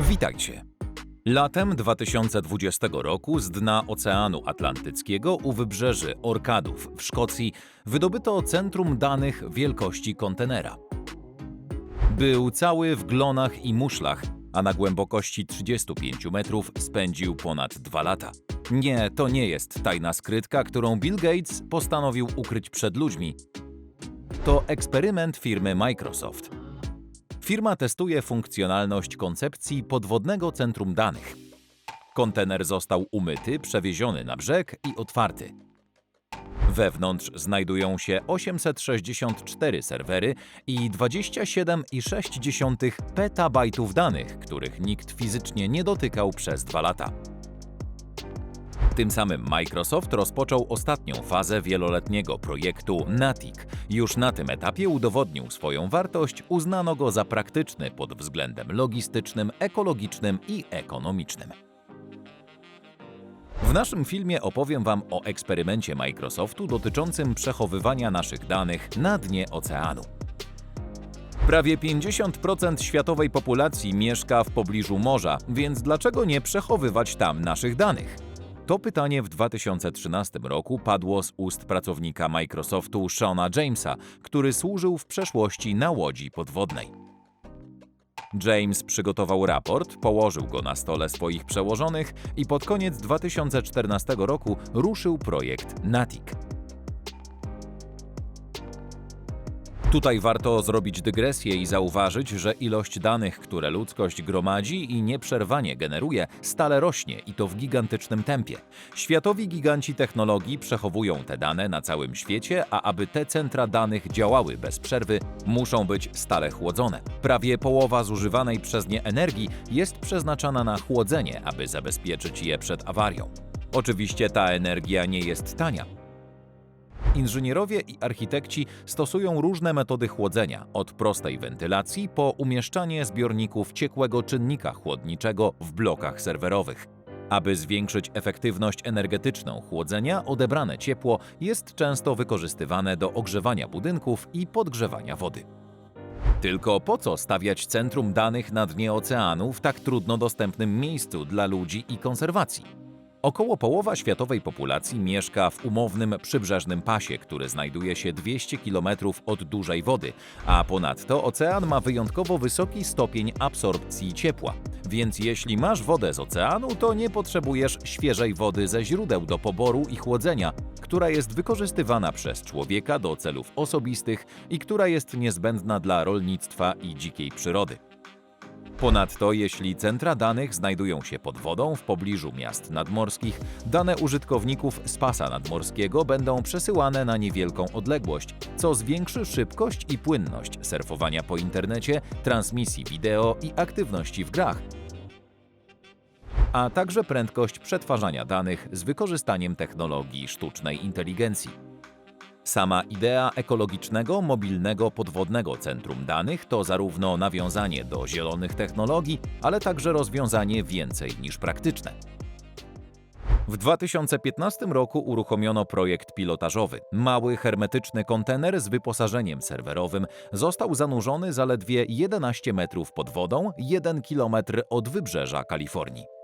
Witajcie. Latem 2020 roku z dna Oceanu Atlantyckiego u wybrzeży Orkadów w Szkocji wydobyto centrum danych wielkości kontenera. Był cały w glonach i muszlach, a na głębokości 35 metrów spędził ponad dwa lata. Nie, to nie jest tajna skrytka, którą Bill Gates postanowił ukryć przed ludźmi. To eksperyment firmy Microsoft. Firma testuje funkcjonalność koncepcji podwodnego centrum danych. Kontener został umyty, przewieziony na brzeg i otwarty. Wewnątrz znajdują się 864 serwery i 27,6 petabajtów danych, których nikt fizycznie nie dotykał przez dwa lata. Tym samym Microsoft rozpoczął ostatnią fazę wieloletniego projektu NATIC. Już na tym etapie udowodnił swoją wartość, uznano go za praktyczny pod względem logistycznym, ekologicznym i ekonomicznym. W naszym filmie opowiem Wam o eksperymencie Microsoftu dotyczącym przechowywania naszych danych na dnie oceanu. Prawie 50% światowej populacji mieszka w pobliżu morza, więc dlaczego nie przechowywać tam naszych danych? To pytanie w 2013 roku padło z ust pracownika Microsoftu Shona Jamesa, który służył w przeszłości na łodzi podwodnej. James przygotował raport, położył go na stole swoich przełożonych i pod koniec 2014 roku ruszył projekt NATIC. Tutaj warto zrobić dygresję i zauważyć, że ilość danych, które ludzkość gromadzi i nieprzerwanie generuje, stale rośnie i to w gigantycznym tempie. Światowi giganci technologii przechowują te dane na całym świecie, a aby te centra danych działały bez przerwy, muszą być stale chłodzone. Prawie połowa zużywanej przez nie energii jest przeznaczana na chłodzenie, aby zabezpieczyć je przed awarią. Oczywiście ta energia nie jest tania. Inżynierowie i architekci stosują różne metody chłodzenia, od prostej wentylacji po umieszczanie zbiorników ciekłego czynnika chłodniczego w blokach serwerowych. Aby zwiększyć efektywność energetyczną chłodzenia, odebrane ciepło jest często wykorzystywane do ogrzewania budynków i podgrzewania wody. Tylko po co stawiać centrum danych na dnie oceanu w tak trudno dostępnym miejscu dla ludzi i konserwacji? Około połowa światowej populacji mieszka w umownym przybrzeżnym pasie, który znajduje się 200 km od dużej wody, a ponadto ocean ma wyjątkowo wysoki stopień absorpcji ciepła. Więc jeśli masz wodę z oceanu, to nie potrzebujesz świeżej wody ze źródeł do poboru i chłodzenia, która jest wykorzystywana przez człowieka do celów osobistych i która jest niezbędna dla rolnictwa i dzikiej przyrody. Ponadto, jeśli centra danych znajdują się pod wodą w pobliżu miast nadmorskich, dane użytkowników z pasa nadmorskiego będą przesyłane na niewielką odległość, co zwiększy szybkość i płynność surfowania po internecie, transmisji wideo i aktywności w grach, a także prędkość przetwarzania danych z wykorzystaniem technologii sztucznej inteligencji. Sama idea ekologicznego, mobilnego podwodnego centrum danych to zarówno nawiązanie do zielonych technologii, ale także rozwiązanie więcej niż praktyczne. W 2015 roku uruchomiono projekt pilotażowy. Mały hermetyczny kontener z wyposażeniem serwerowym został zanurzony zaledwie 11 metrów pod wodą, 1 km od wybrzeża Kalifornii.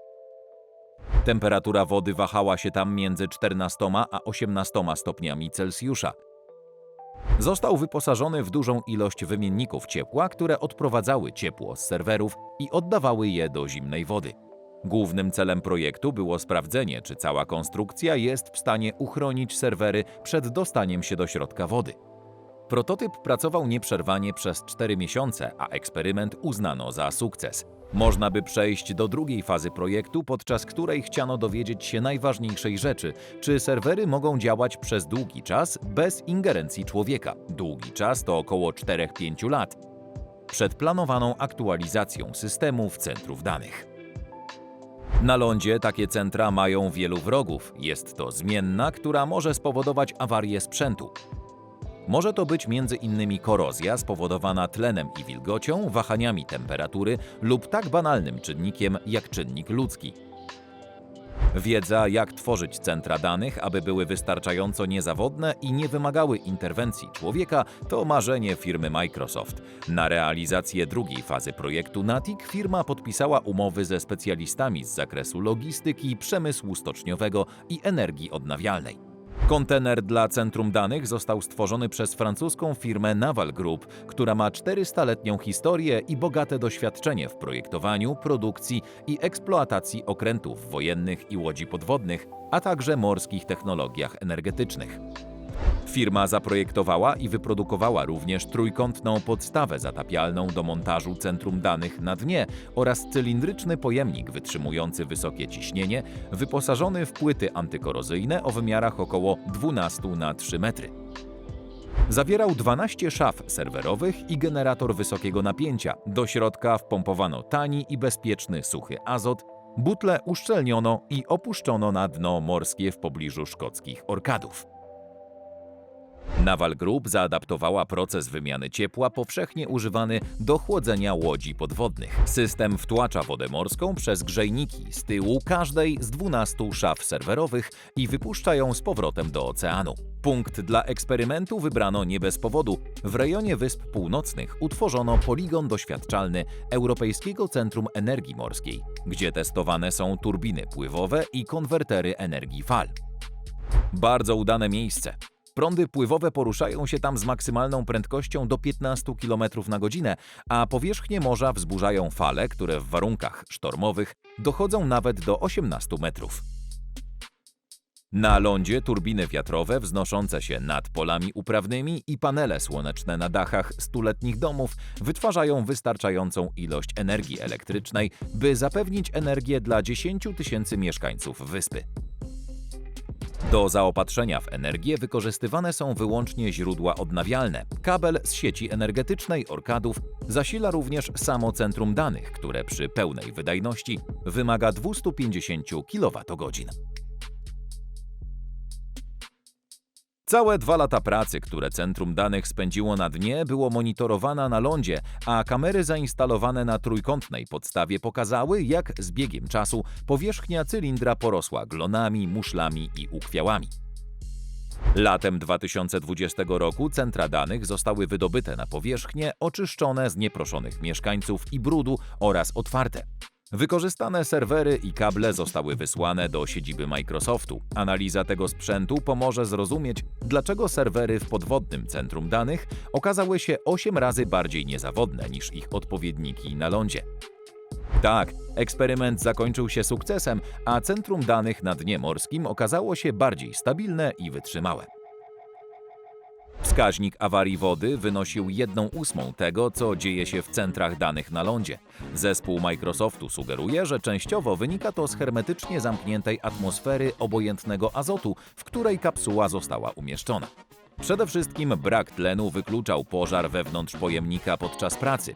Temperatura wody wahała się tam między 14 a 18 stopniami Celsjusza. Został wyposażony w dużą ilość wymienników ciepła, które odprowadzały ciepło z serwerów i oddawały je do zimnej wody. Głównym celem projektu było sprawdzenie, czy cała konstrukcja jest w stanie uchronić serwery przed dostaniem się do środka wody. Prototyp pracował nieprzerwanie przez 4 miesiące, a eksperyment uznano za sukces. Można by przejść do drugiej fazy projektu, podczas której chciano dowiedzieć się najważniejszej rzeczy: czy serwery mogą działać przez długi czas bez ingerencji człowieka. Długi czas to około 4-5 lat. Przed planowaną aktualizacją systemów centrów danych. Na lądzie takie centra mają wielu wrogów. Jest to zmienna, która może spowodować awarię sprzętu. Może to być m.in. korozja spowodowana tlenem i wilgocią, wahaniami temperatury lub tak banalnym czynnikiem jak czynnik ludzki. Wiedza, jak tworzyć centra danych, aby były wystarczająco niezawodne i nie wymagały interwencji człowieka, to marzenie firmy Microsoft. Na realizację drugiej fazy projektu NATIC firma podpisała umowy ze specjalistami z zakresu logistyki, przemysłu stoczniowego i energii odnawialnej. Kontener dla centrum danych został stworzony przez francuską firmę Naval Group, która ma 400-letnią historię i bogate doświadczenie w projektowaniu, produkcji i eksploatacji okrętów wojennych i łodzi podwodnych, a także morskich technologiach energetycznych. Firma zaprojektowała i wyprodukowała również trójkątną podstawę zatapialną do montażu centrum danych na dnie oraz cylindryczny pojemnik wytrzymujący wysokie ciśnienie, wyposażony w płyty antykorozyjne o wymiarach około 12 na 3 metry. Zawierał 12 szaf serwerowych i generator wysokiego napięcia. Do środka wpompowano tani i bezpieczny suchy azot, butle uszczelniono i opuszczono na dno morskie w pobliżu szkockich Orkadów. Naval Group zaadaptowała proces wymiany ciepła powszechnie używany do chłodzenia łodzi podwodnych. System wtłacza wodę morską przez grzejniki z tyłu każdej z 12 szaf serwerowych i wypuszcza ją z powrotem do oceanu. Punkt dla eksperymentu wybrano nie bez powodu. W rejonie Wysp Północnych utworzono poligon doświadczalny Europejskiego Centrum Energii Morskiej, gdzie testowane są turbiny pływowe i konwertery energii fal. Bardzo udane miejsce. Prądy pływowe poruszają się tam z maksymalną prędkością do 15 km na godzinę, a powierzchnię morza wzburzają fale, które w warunkach sztormowych dochodzą nawet do 18 metrów. Na lądzie turbiny wiatrowe wznoszące się nad polami uprawnymi i panele słoneczne na dachach stuletnich domów wytwarzają wystarczającą ilość energii elektrycznej, by zapewnić energię dla 10 tysięcy mieszkańców wyspy. Do zaopatrzenia w energię wykorzystywane są wyłącznie źródła odnawialne. Kabel z sieci energetycznej Orkadów zasila również samo centrum danych, które przy pełnej wydajności wymaga 250 kWh. Całe dwa lata pracy, które Centrum Danych spędziło na dnie, było monitorowana na lądzie, a kamery zainstalowane na trójkątnej podstawie pokazały, jak z biegiem czasu powierzchnia cylindra porosła glonami, muszlami i ukwiałami. Latem 2020 roku centra danych zostały wydobyte na powierzchnię, oczyszczone z nieproszonych mieszkańców i brudu oraz otwarte. Wykorzystane serwery i kable zostały wysłane do siedziby Microsoftu. Analiza tego sprzętu pomoże zrozumieć, dlaczego serwery w podwodnym centrum danych okazały się 8 razy bardziej niezawodne niż ich odpowiedniki na lądzie. Tak, eksperyment zakończył się sukcesem, a centrum danych na dnie morskim okazało się bardziej stabilne i wytrzymałe. Wskaźnik awarii wody wynosił 1 ósmą tego, co dzieje się w centrach danych na lądzie. Zespół Microsoftu sugeruje, że częściowo wynika to z hermetycznie zamkniętej atmosfery obojętnego azotu, w której kapsuła została umieszczona. Przede wszystkim brak tlenu wykluczał pożar wewnątrz pojemnika podczas pracy.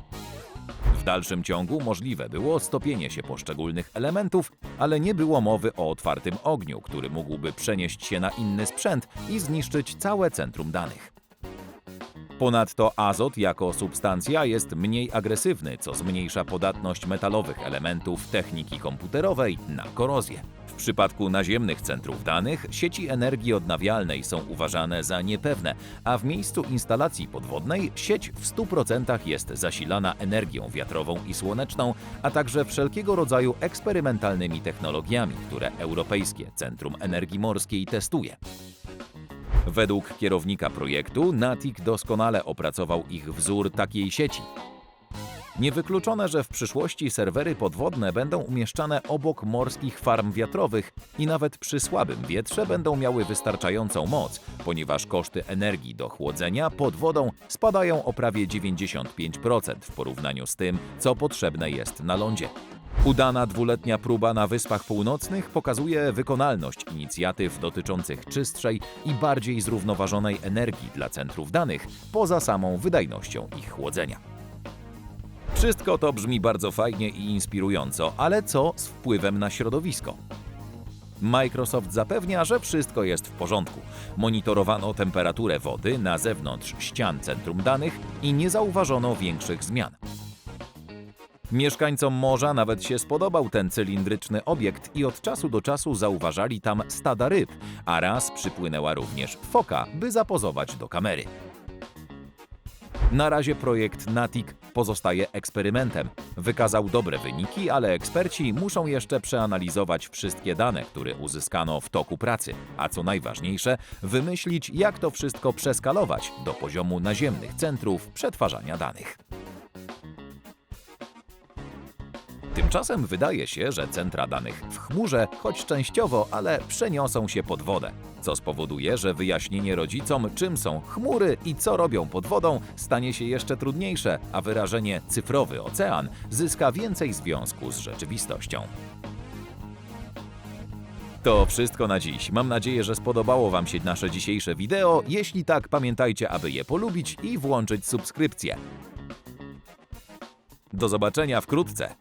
W dalszym ciągu możliwe było stopienie się poszczególnych elementów, ale nie było mowy o otwartym ogniu, który mógłby przenieść się na inny sprzęt i zniszczyć całe centrum danych. Ponadto azot jako substancja jest mniej agresywny, co zmniejsza podatność metalowych elementów techniki komputerowej na korozję. Przypadku naziemnych centrów danych sieci energii odnawialnej są uważane za niepewne, a w miejscu instalacji podwodnej sieć w 100% jest zasilana energią wiatrową i słoneczną, a także wszelkiego rodzaju eksperymentalnymi technologiami, które Europejskie Centrum Energii Morskiej testuje. Według kierownika projektu, Natik doskonale opracował ich wzór takiej sieci. Niewykluczone, że w przyszłości serwery podwodne będą umieszczane obok morskich farm wiatrowych i nawet przy słabym wietrze będą miały wystarczającą moc, ponieważ koszty energii do chłodzenia pod wodą spadają o prawie 95% w porównaniu z tym, co potrzebne jest na lądzie. Udana dwuletnia próba na Wyspach Północnych pokazuje wykonalność inicjatyw dotyczących czystszej i bardziej zrównoważonej energii dla centrów danych, poza samą wydajnością ich chłodzenia. Wszystko to brzmi bardzo fajnie i inspirująco, ale co z wpływem na środowisko? Microsoft zapewnia, że wszystko jest w porządku. Monitorowano temperaturę wody na zewnątrz ścian centrum danych i nie zauważono większych zmian. Mieszkańcom morza nawet się spodobał ten cylindryczny obiekt i od czasu do czasu zauważali tam stada ryb, a raz przypłynęła również foka, by zapozować do kamery. Na razie projekt Natic pozostaje eksperymentem. Wykazał dobre wyniki, ale eksperci muszą jeszcze przeanalizować wszystkie dane, które uzyskano w toku pracy, a co najważniejsze, wymyślić, jak to wszystko przeskalować do poziomu naziemnych centrów przetwarzania danych. Tymczasem wydaje się, że centra danych w chmurze, choć częściowo, ale przeniosą się pod wodę, co spowoduje, że wyjaśnienie rodzicom, czym są chmury i co robią pod wodą, stanie się jeszcze trudniejsze, a wyrażenie cyfrowy ocean zyska więcej związku z rzeczywistością. To wszystko na dziś. Mam nadzieję, że spodobało Wam się nasze dzisiejsze wideo. Jeśli tak, pamiętajcie, aby je polubić i włączyć subskrypcję. Do zobaczenia wkrótce.